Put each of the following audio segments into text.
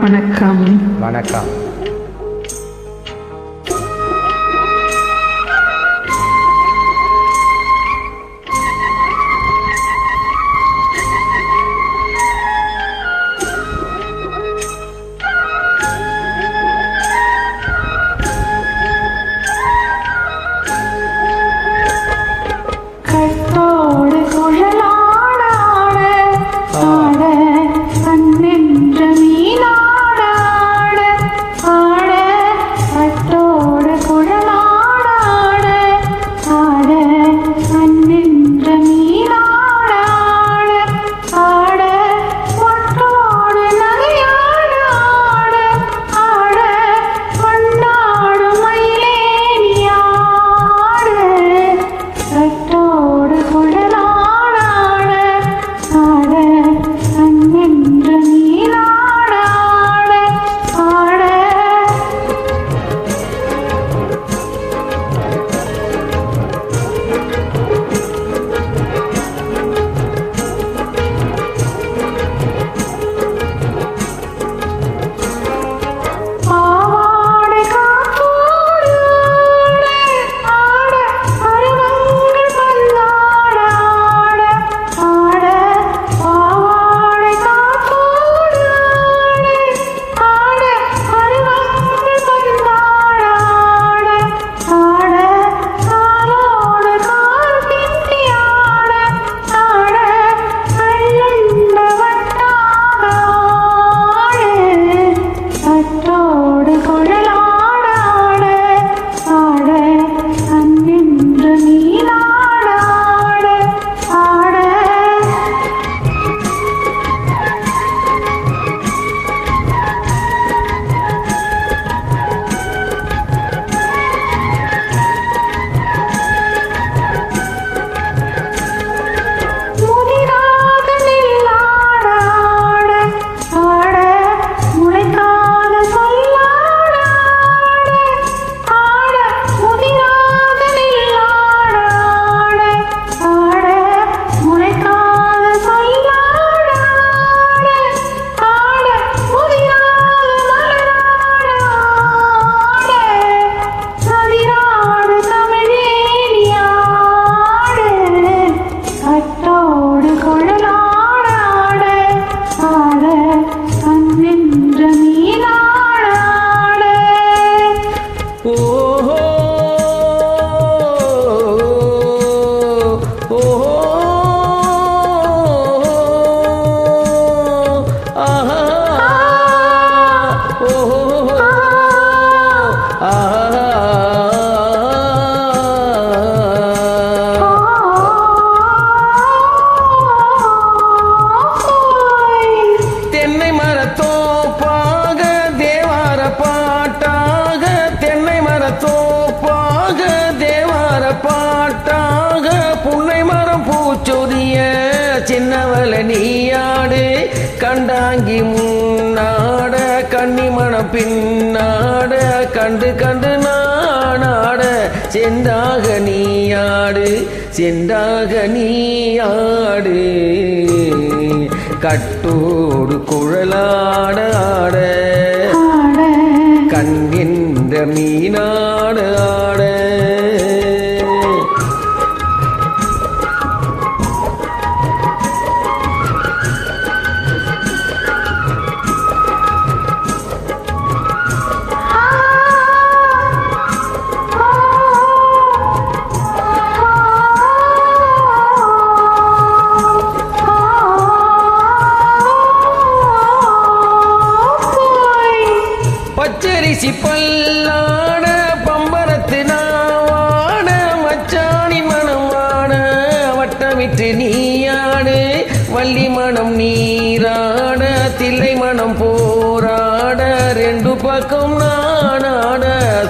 வணக்கம். வணக்கம். தென்னை தோப்பாக தேவார பாட்டாக புன்னை மரம் பூச்சொரிய சின்னவள நீயாடு கண்டாங்கி முன்னாட கன்னிமணம் பின்னாட கண்டு கண்டு நானாட சென்றாக நீயாடு சென்றாக நீயாடு. கட்டோடு குழலாட ஆட I mean, termina. பச்சரிசி பல்லாட பம்பரத்து நாவாட மச்சாணி மனமான ஆட வட்டமிட்டு நீயாடு வள்ளி மனம் நீராட தில்லை மனம் போராட ரெண்டு பக்கம் நானாட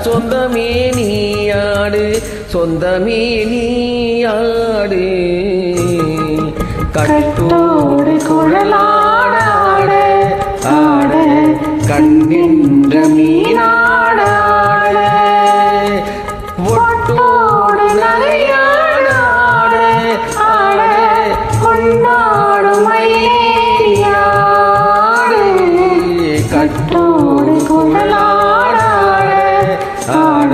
சொந்தமே நீயாடு சொந்தமே நீயாடு. கட்டோடு குழலாட ஆட ஆட கண்ணின்ற கட்டோடு குழலாடாட ஆட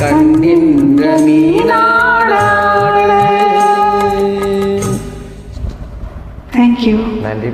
கண்ணின்ற மீனாடாட. தேங்க்யூ நன்றி.